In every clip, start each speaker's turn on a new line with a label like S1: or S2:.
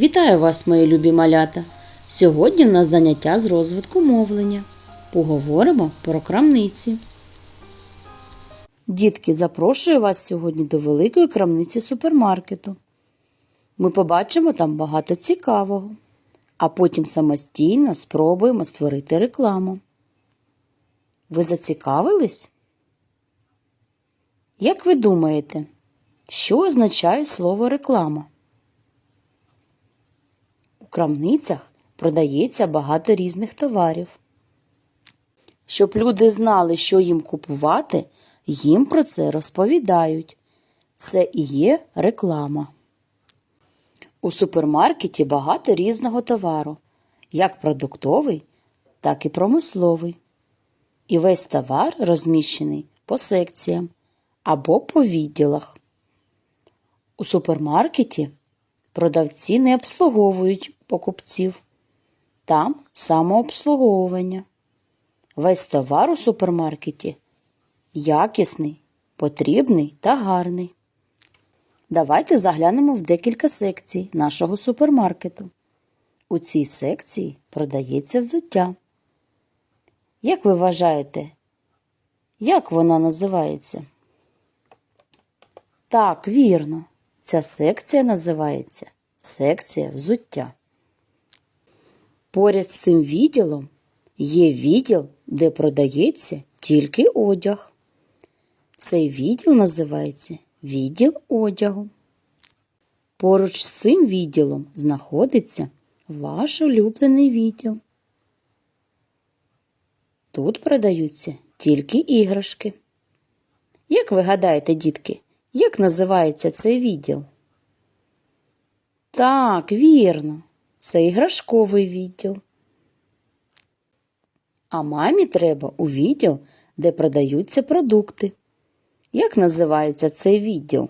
S1: Вітаю вас, мої любі малята! Сьогодні в нас заняття з розвитку мовлення. Поговоримо про крамниці. Дітки, запрошую вас сьогодні до великої крамниці супермаркету. Ми побачимо там багато цікавого, а потім самостійно спробуємо створити рекламу. Ви зацікавились? Як ви думаєте, що означає слово реклама? Крамницях продається багато різних товарів. Щоб люди знали, що їм купувати, їм про це розповідають. Це і є реклама. У супермаркеті багато різного товару, як продуктовий, так і промисловий. І весь товар розміщений по секціям або по відділах. У супермаркеті продавці не обслуговують покупців. Там самообслуговування. Весь товар у супермаркеті якісний, потрібний та гарний. Давайте заглянемо в декілька секцій нашого супермаркету. У цій секції продається взуття. Як ви вважаєте, як вона називається? Так, вірно. Ця секція називається секція взуття. Поряд з цим відділом є відділ, де продається тільки одяг. Цей відділ називається відділ одягу. Поруч з цим відділом знаходиться ваш улюблений відділ. Тут продаються тільки іграшки. Як ви гадаєте, дітки, як називається цей відділ? Так, вірно, це іграшковий відділ. А мамі треба у відділ, де продаються продукти. Як називається цей відділ?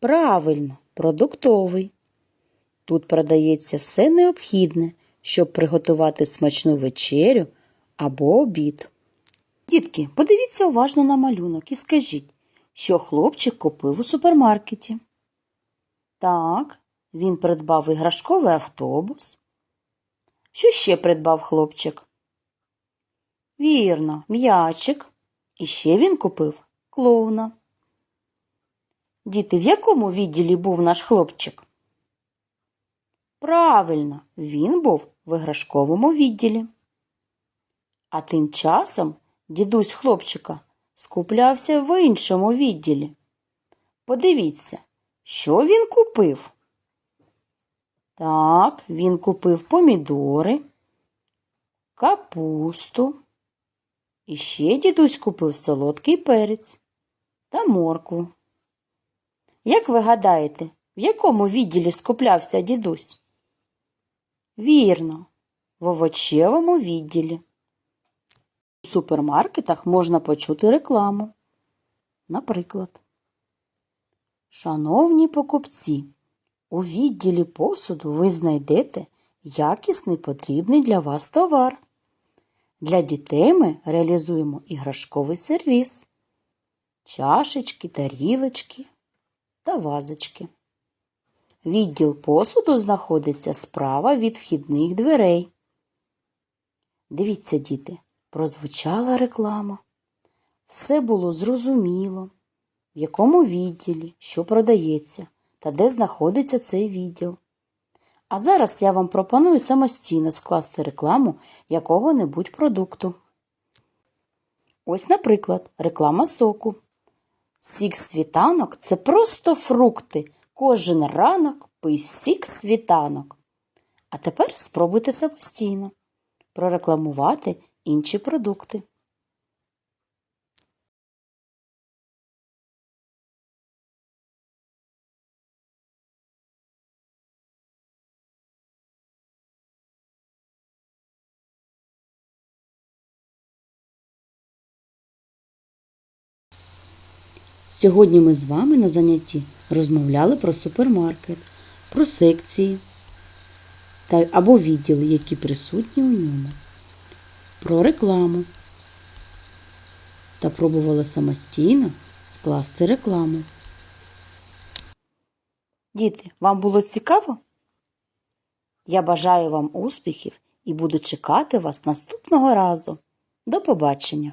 S1: Правильно, продуктовий. Тут продається все необхідне, щоб приготувати смачну вечерю або обід. Дітки, подивіться уважно на малюнок і скажіть, що хлопчик купив у супермаркеті. Так, він придбав іграшковий автобус. Що ще придбав хлопчик? Вірно, м'ячик. І ще він купив клоуна. Діти, в якому відділі був наш хлопчик? Правильно, він був в іграшковому відділі. А тим часом дідусь хлопчика скуплявся в іншому відділі. Подивіться, що він купив. Так, він купив помідори, капусту. І ще дідусь купив солодкий перець та моркву. Як ви гадаєте, в якому відділі скуплявся дідусь? Вірно, в овочевому відділі. У супермаркетах можна почути рекламу. Наприклад, Шановні покупці, у відділі посуду ви знайдете якісний потрібний для вас товар. Для дітей ми реалізуємо іграшковий сервіс, чашечки, тарілочки та вазочки. Відділ посуду знаходиться справа від вхідних дверей. Дивіться, діти, прозвучала реклама. Все було зрозуміло, в якому відділі, що продається та де знаходиться цей відділ. А зараз я вам пропоную самостійно скласти рекламу якого-небудь продукту. Ось, наприклад, реклама соку. Сік світанок це просто фрукти. Кожен ранок пий сік світанок. А тепер спробуйте самостійно прорекламувати інші продукти. Сьогодні ми з вами на занятті розмовляли про супермаркет, про секції та або відділи, які присутні у ньому, про рекламу та пробувала самостійно скласти рекламу. Діти, вам було цікаво? Я бажаю вам успіхів і буду чекати вас наступного разу. До побачення!